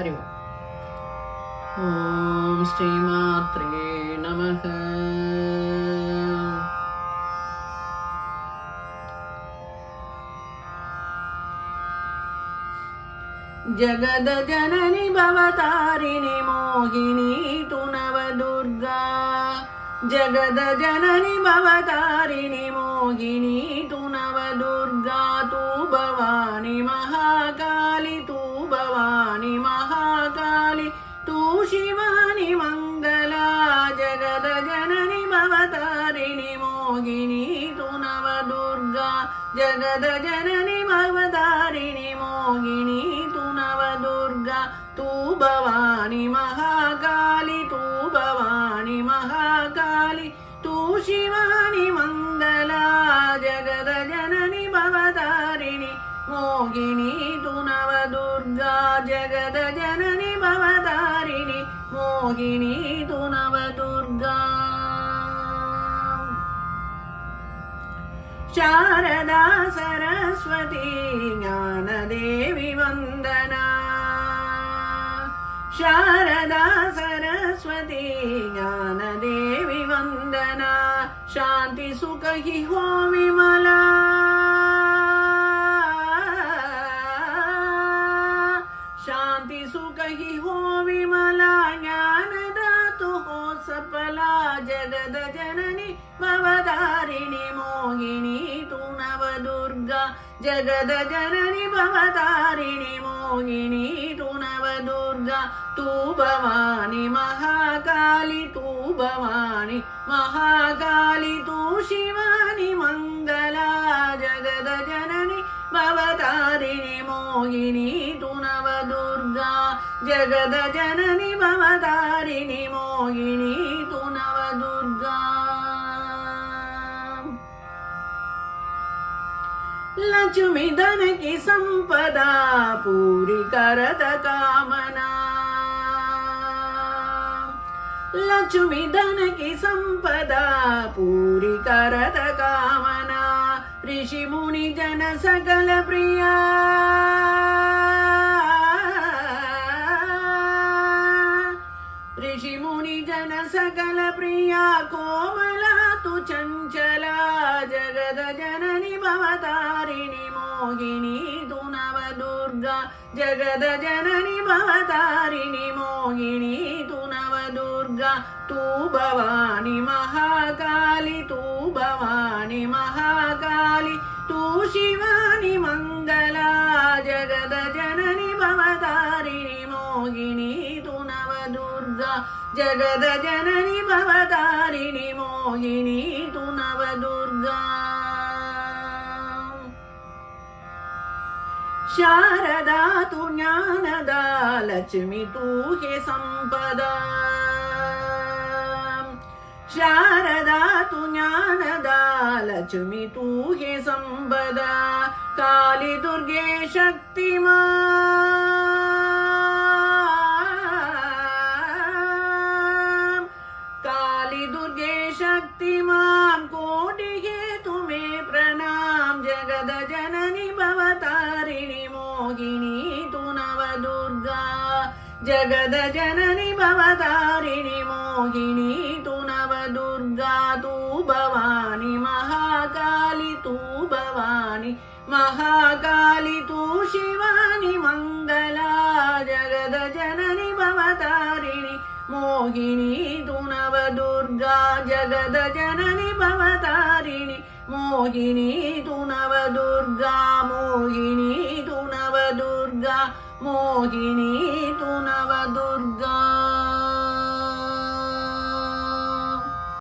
హరి ఓం ఓం శ్రీమాత్రే నమ జగద జనని భవతారిణి మోహిని తు నవ దుర్గా జగద జనని భవతారిణి మోహిని తు నవ తూ శివాని మంగళా జగద జనని భవతారిణి మోహిని తు నవ దుర్గా జగద జనని భవతారిణి మోహిని తు నవ దుర్గా తూ భవాని మహాకాళి తూ భవాని మహాకాళి భవతారిణి మోగిని తు నవ దుర్గా జగద జనని భవతారిణి మోగిని తు నవ దుర్గా శారదా సరస్వతి జ్ఞానదేవి వందనా శారదా సరస్వతి జ్ఞానదేవి వందనా శాంతి సుఖ హి హో విమలా శాంతి సుఖ హి హో విమలా జ్ఞానదాతు హో సఫలా జగద జనని భవదారిణి మోహిని తు నవ దుర్గా జగద జనని భవదారిణి మోహిని తు నవ దుర్గా తూ భవాని మహాకాళి జగద జనని భవతారిణి మోహిని తు దుర్గా లక్ష్మి ధనకి సంపద పూరి కరద కామనా. లక్ష్మి ధనకి సంపద పూరి కరద కామనా. ఋషి ముని జన सकल प्रिया कोमला तु चञ्चला जगद जननि भवतारिणि मोहिनी तु नव दुर्गा जगद जननि भवतारिणि मोहिनी तु नव दुर्गा तू भवानि महाकाली तू भवानि महाकाली तू शिवानि मङ्गला जगद जननि भवतारिणि मोहिनी तु नव జగద జనని భవతారిణి మోహిని తు నవదుర్గా శారదా తు జ్ఞానదా లక్ష్మి తూ హే సంపద. శారదా తు జ్ఞానదా లక్ష్మి తూ హే సంపద. కాళీ దుర్గే శక్తిమా शक्ति मां कोटिगे तुम्हें प्रणाम जगद जननी भवतारिणि मोहिनी तु नव दुर्गा जगद जननी भवतारिणि मोहिनी तु नव दुर्गा तू भवानी महाकाली तू भवानी महाकाली तू शिवानी मङ्गला जगद जननी भवतारिणि మోహిని దునవ దుర్గా జగద జనని భవతారిణి. మోహిని దునవ దుర్గా మోహిని దునవ దుర్గా మోహిని దునవ దుర్గా.